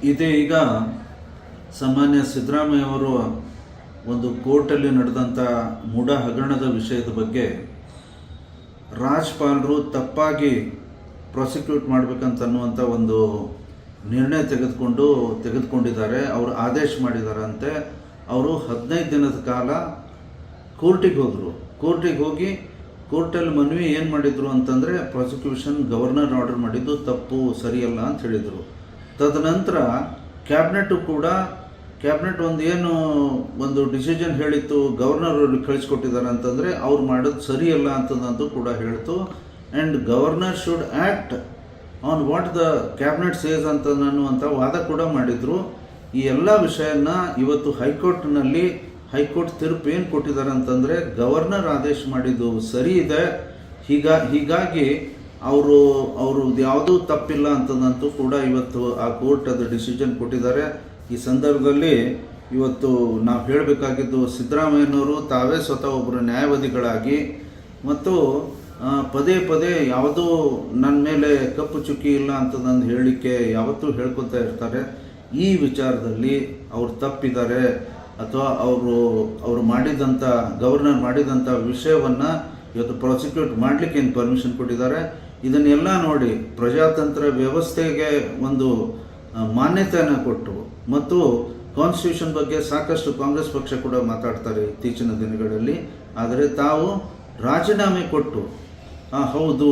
ಸ್ನೇಹಿತರೆ ಈಗ ಸಾಮಾನ್ಯ ಸಿದ್ದರಾಮಯ್ಯ ಅವರು ಒಂದು ಕೋರ್ಟಲ್ಲಿ ನಡೆದಂಥ ಮೂಢ ಹಗರಣದ ವಿಷಯದ ಬಗ್ಗೆ ರಾಜ್ಪಾಲರು ತಪ್ಪಾಗಿ ಪ್ರಾಸಿಕ್ಯೂಟ್ ಮಾಡಬೇಕಂತನ್ನುವಂಥ ಒಂದು ನಿರ್ಣಯ ತೆಗೆದುಕೊಂಡು ತೆಗೆದುಕೊಂಡಿದ್ದಾರೆ. ಅವರು ಆದೇಶ ಮಾಡಿದಾರಂತೆ. ಅವರು ಹದಿನೈದು ದಿನದ ಕಾಲ ಕೋರ್ಟಿಗೆ ಹೋದರು. ಕೋರ್ಟಿಗೆ ಹೋಗಿ ಕೋರ್ಟಲ್ಲಿ ಮನವಿ ಏನು ಮಾಡಿದರು ಅಂತಂದರೆ ಪ್ರಾಸಿಕ್ಯೂಷನ್ ಗವರ್ನರ್ ಆರ್ಡರ್ ಮಾಡಿದ್ದು ತಪ್ಪು, ಸರಿಯಲ್ಲ ಅಂತ ಹೇಳಿದರು. ತದನಂತರ ಕ್ಯಾಬಿನೆಟ್ಟು ಕೂಡ, ಕ್ಯಾಬಿನೆಟ್ ಒಂದು ಏನು ಒಂದು ಡಿಸಿಷನ್ ಹೇಳಿತ್ತು, ಗವರ್ನರ್ ಅವ್ರಿಗೆ ಕಳಿಸ್ಕೊಟ್ಟಿದ್ದಾರೆ ಅಂತಂದರೆ ಅವ್ರು ಮಾಡೋದು ಸರಿಯಲ್ಲ ಅಂತದಂತೂ ಕೂಡ ಹೇಳ್ತು. And governor should act on what the cabinet says ಅಂತ ಅನ್ನುವಂಥ ವಾದ ಕೂಡ ಮಾಡಿದರು. ಈ ಎಲ್ಲ ವಿಷಯನ ಇವತ್ತು ಹೈಕೋರ್ಟ್ನಲ್ಲಿ ಹೈಕೋರ್ಟ್ ತೀರ್ಪು ಏನು ಕೊಟ್ಟಿದ್ದಾರೆ ಅಂತಂದರೆ ಗವರ್ನರ್ ಆದೇಶ ಮಾಡಿದ್ದು ಸರಿ ಇದೆ. ಹೀಗ, ಹೀಗಾಗಿ ಅವರು ಅವರು ಯಾವುದೂ ತಪ್ಪಿಲ್ಲ ಅಂತದಂತೂ ಕೂಡ ಇವತ್ತು ಆ ಕೋರ್ಟ್ ಅದು ಡಿಸಿಷನ್ ಕೊಟ್ಟಿದ್ದಾರೆ. ಈ ಸಂದರ್ಭದಲ್ಲಿ ಇವತ್ತು ನಾವು ಹೇಳಬೇಕಾಗಿದ್ದು ಸಿದ್ದರಾಮಯ್ಯನವರು ತಾವೇ ಸ್ವತಃ ಒಬ್ಬರು ನ್ಯಾಯವಾದಿಗಳಾಗಿ ಮತ್ತು ಪದೇ ಪದೇ ಯಾವುದೂ ನನ್ನ ಮೇಲೆ ಕಪ್ಪು ಚುಕ್ಕಿ ಇಲ್ಲ ಅಂತದಂದು ಹೇಳಲಿಕ್ಕೆ ಯಾವತ್ತೂ ಹೇಳ್ಕೊತಾ ಇರ್ತಾರೆ. ಈ ವಿಚಾರದಲ್ಲಿ ಅವರು ತಪ್ಪಿದ್ದಾರೆ. ಅಥವಾ ಅವರು ಅವರು ಮಾಡಿದಂಥ ಗವರ್ನರ್ ಮಾಡಿದಂಥ ವಿಷಯವನ್ನು ಇವತ್ತು ಪ್ರಾಸಿಕ್ಯೂಟ್ ಮಾಡಲಿಕ್ಕೆ ಏನು ಪರ್ಮಿಷನ್ ಕೊಟ್ಟಿದ್ದಾರೆ. ಇದನ್ನೆಲ್ಲ ನೋಡಿ ಪ್ರಜಾತಂತ್ರ ವ್ಯವಸ್ಥೆಗೆ ಒಂದು ಮಾನ್ಯತೆಯನ್ನು ಕೊಟ್ಟು ಮತ್ತು ಕಾನ್ಸ್ಟಿಟ್ಯೂಷನ್ ಬಗ್ಗೆ ಸಾಕಷ್ಟು ಕಾಂಗ್ರೆಸ್ ಪಕ್ಷ ಕೂಡ ಮಾತಾಡ್ತಾರೆ ಇತ್ತೀಚಿನ ದಿನಗಳಲ್ಲಿ. ಆದರೆ ತಾವು ರಾಜೀನಾಮೆ ಕೊಟ್ಟು ಆ, ಹೌದು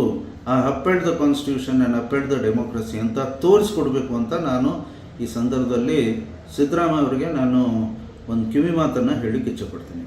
ಆ upheld the constitution and upheld the democracy ಅಂತ ತೋರಿಸ್ಕೊಡ್ಬೇಕು ಅಂತ ನಾನು ಈ ಸಂದರ್ಭದಲ್ಲಿ ಸಿದ್ದರಾಮಯ್ಯ ಅವರಿಗೆ ನಾನು ಒಂದು ಕಿವಿ ಮಾತನ್ನು ಹೇಳಲಿಕ್ಕೆ ಇಚ್ಛಪಡ್ತೀನಿ